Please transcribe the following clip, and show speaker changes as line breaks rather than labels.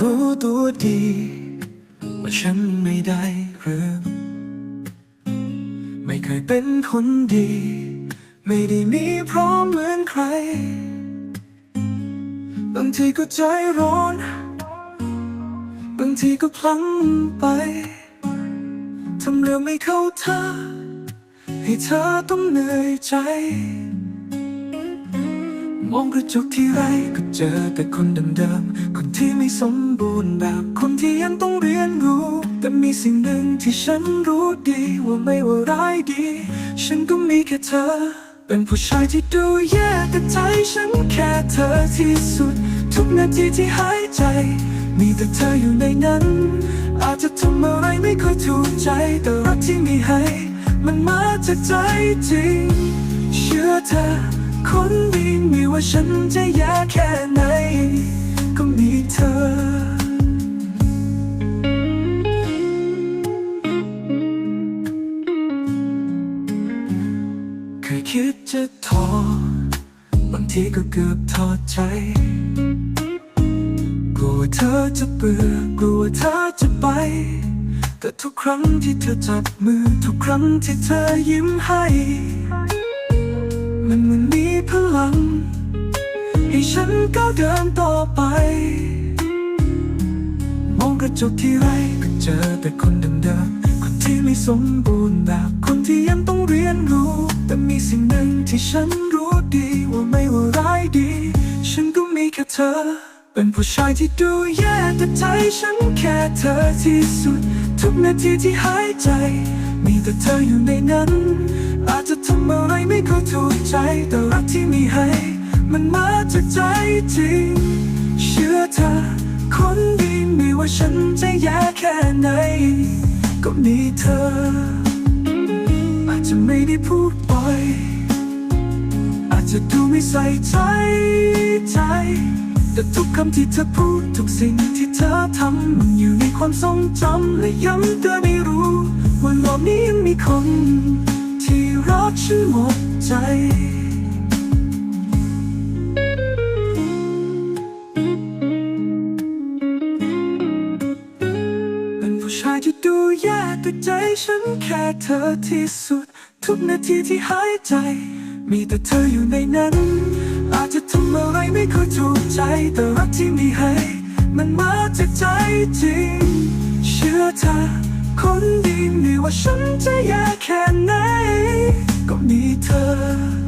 รู้ตัวดี ว่าฉันไม่ได้เรื่องไม่เคยเป็นคนดี ไม่ได้มีพร้อมเหมือนใคร บางทีก็ใจร้อน บางทีก็พลังไปทำเรื่องไม่เข้าท่าให้เธอต้องเหนื่อยใจ มองกระจกที่ไรก็เจอแต่คนเดิมๆ คนที่ไม่สมบูรณ์แบบ คนที่ยังต้องเรียนรู้ แต่มีสิ่งหนึ่งที่ฉันรู้ดีว่าไม่ว่าร้ายดี ฉันก็มีแค่เธอ เป็นผู้ชายที่ดูแย่แต่ใจฉันแค่เธอที่สุด ทุกนาทีที่หายใจ มีแต่เธออยู่ในนั้น อาจจะทำอะไรไม่ค่อยถูกใจ แต่รักที่มีให้ มันมาจากใจจริง เชื่อเธอ คนดีไม่ว่าฉันจะแย่แค่ไหน ก็มีเธอ เคยคิดจะท้อบางทีก็เกือบทอดใจ กลัวเธอจะเบื่อกลัวเธอจะไปแต่ทุกครั้งที่เธอจับมือทุกครั้งที่เธอยิ้มให้ พลังให้ฉันก้าวเดินต่อไป มองกระจกที่ไรก็เจอแต่คนเดิมๆคนที่ไม่สมบูรณ์แบบคนที่ยังต้องเรียนรู้ แต่มีสิ่งหนึ่งที่ฉันรู้ดีว่าไม่ว่าร้ายดี ฉันก็มีแค่เธอ เป็นผู้ชายที่ดูแย่แต่ใจฉันแค่เธอที่สุด ทุกนาทีที่หายใจ มีแต่เธออยู่ในนั้น อาจจะ ใจแต่รักที่มีให้ มันมาจากใจจริง เชื่อเธอ คนดีไม่ว่าฉันจะแย่แค่ไหน ก็มีเธอ อาจจะไม่ได้พูดบ่อย อาจจะดูไม่ใส่ใจใจ แต่ทุกคำที่เธอพูดทุกสิ่งที่เธอทำมันอยู่ในความทรงจำและย้ำเตือนให้รู้ว่าโลกนี้ยังมีคน ที่นหมดใจเป็นผู้ชายที่ดูแย่แต่ใจฉันแค่เธอที่สุด ทุกนาทีที่หายใจ มีแต่เธออยู่ในนั้น อาจจะทำอะไรไม่ค่อยถูกใจ แต่รักที่มีให้ มันมาจากใจจริง เชื่อเธอ คนดีไม่ว่าฉันจะแย่แค่ไหน ก็มีเธอ